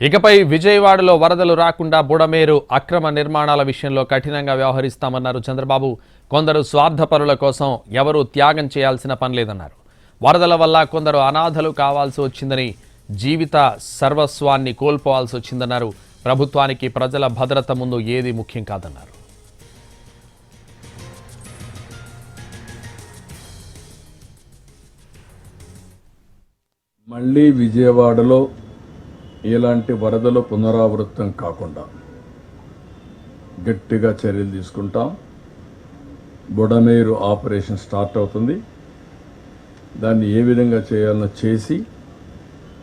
ఇకపై విజయవాడలో వరదలు రాకుండా బుడమేరు అక్రమ నిర్మాణాల విషయంలో కఠినంగా వ్యవహరిస్తామన్నారు చంద్రబాబు. కొందరు స్వార్థపరుల కోసం ఎవరూ త్యాగం చేయాల్సిన పని లేదన్నారు. వరదల వల్ల కొందరు అనాథలు కావాల్సి వచ్చిందని జీవిత సర్వస్వాన్ని కోల్పోవాల్సి వచ్చిందన్నారు. ప్రభుత్వానికి ప్రజల భద్రత ముందు ఏది ముఖ్యం కాదన్నారు. మళ్ళీ విజయవాడలో ఇలాంటి వరదలు పునరావృతం కాకుండా గట్టిగా చర్యలు తీసుకుంటాం. బుడమేరు ఆపరేషన్ స్టార్ట్ అవుతుంది. దాన్ని ఏ విధంగా చేయాలనో చేసి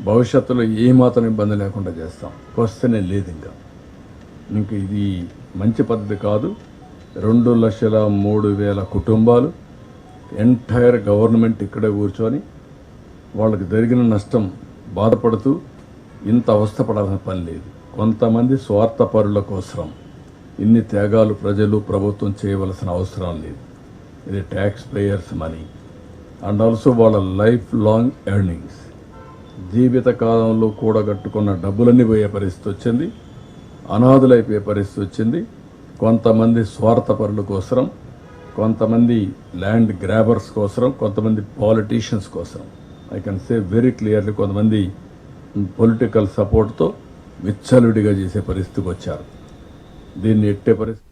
భవిష్యత్తులో ఏమాత్రం ఇబ్బంది లేకుండా చేస్తాం. క్వశ్చనే లేదు ఇంకా. ఇంక ఇది మంచి పద్ధతి కాదు. రెండు లక్షల మూడు వేల కుటుంబాలు ఎంటైర్ గవర్నమెంట్ ఇక్కడే కూర్చొని వాళ్ళకి జరిగిన నష్టం బాధపడుతూ ఇంత అవస్థపడాల్సిన పని లేదు. కొంతమంది స్వార్థపరుల కోసం ఇన్ని త్యాగాలు ప్రజలు ప్రభుత్వం చేయవలసిన అవసరం లేదు. ఇది tax payers money and also వాళ్ళ లైఫ్ లాంగ్ ఎర్నింగ్స్ జీవిత కాలంలో కూడగట్టుకున్న డబ్బులన్నీ పోయే పరిస్థితి వచ్చింది. అనాథులైపోయే పరిస్థితి వచ్చింది. కొంతమంది స్వార్థపరుల కోసం కొంతమంది ల్యాండ్ గ్రాబర్స్ కోసం కొంతమంది పాలిటీషియన్స్ కోసం I can say very clearly కొంతమంది పొలిటికల్ సపోర్ట్తో విచ్చలుడిగా చేసే పరిస్థితికి వచ్చారు. దీన్ని ఎట్టే పరిస్థితి?